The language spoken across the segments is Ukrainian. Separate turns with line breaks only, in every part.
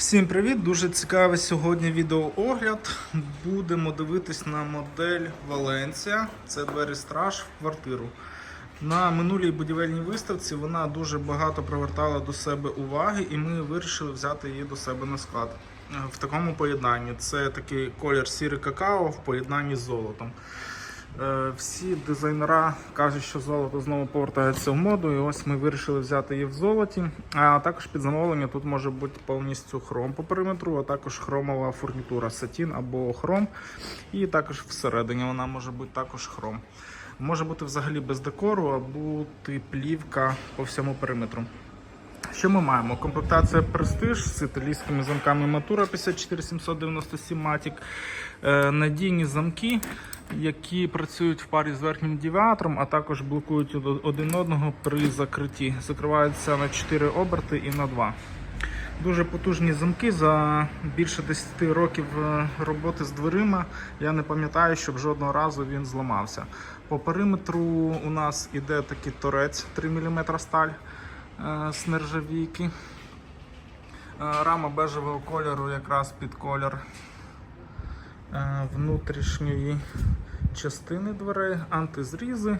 Всім привіт! Дуже цікавий сьогодні відеоогляд. Будемо дивитись на модель Валенція. Це двері страж в квартиру. На минулій будівельній виставці вона дуже багато привертала до себе уваги, і ми вирішили взяти її до себе на склад. Е, В такому поєднанні. Це такий колір сірий какао в поєднанні з золотом. Е, Всі дизайнера кажуть, що золото знову повертається в моду, і ось ми вирішили взяти її в золоті. А також під замовлення тут може бути повністю хром по периметру, а також хромова фурнітура сатін або хром. І також всередині вона може бути також хром. Може бути взагалі без декору, або плівка по всьому периметру. Що ми маємо? Комплектація Prestige з італійськими замками Matura 54797 Matic, е, надійні замки, які працюють в парі з верхнім девіатором, а також блокують один одного при закритті. Закриваються на 4 оберти і на 2. Дуже потужні замки за більше 10 років е, роботи з дверима. Я не пам'ятаю, щоб жодного разу він зламався. По периметру у нас іде такий торець 3 мм сталь е, з нержавійки. Е, Рама бежевого кольору якраз під колір е, внутрішньої частини дверей, антизрізи,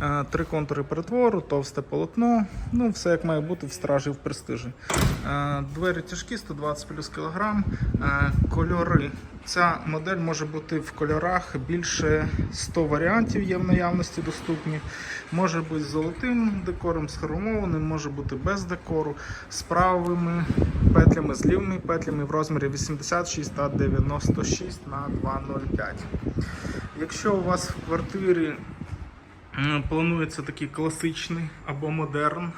е, три контури притвору, товсте полотно. Ну, все як має бути в стражі в престижі. Е, Двері тяжкі, 120 плюс кілограм. Е, Кольори. Ця модель може бути в кольорах більше 100 варіантів є в наявності доступні. Може бути з золотим декором, з хромованим, може бути без декору, з правими петлями, з лівими петлями в розмірі 86 та 96 на 2,05. Якщо у вас в квартирі планується такий класичний або модерн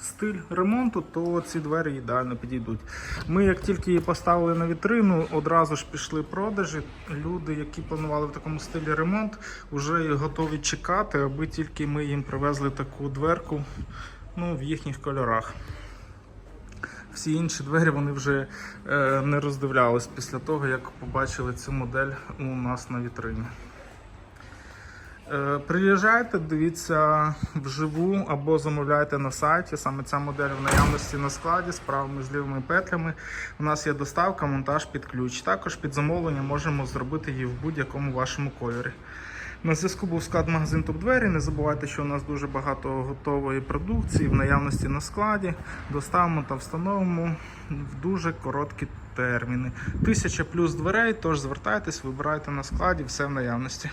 стиль ремонту, то ці двері ідеально підійдуть. Ми, як тільки її поставили на вітрину, одразу ж пішли продажі. Люди, які планували в такому стилі ремонт, вже готові чекати, аби тільки ми їм привезли таку дверку ну, в їхніх кольорах. Всі інші двері вони вже е, не роздивлялись після того, як побачили цю модель у нас на вітрині. Е, Приїжджайте, дивіться вживу або замовляйте на сайті. Саме ця модель в наявності на складі з правими злівими петлями. У нас є доставка, монтаж під ключ. Також під замовлення можемо зробити її в будь-якому вашому кольорі. На зв'язку був склад магазин Топ Двері. Не забувайте, що у нас дуже багато готової продукції в наявності на складі. Доставимо та встановимо в дуже короткі терміни. Тисяча плюс дверей, тож звертайтесь, вибирайте на складі, все в наявності.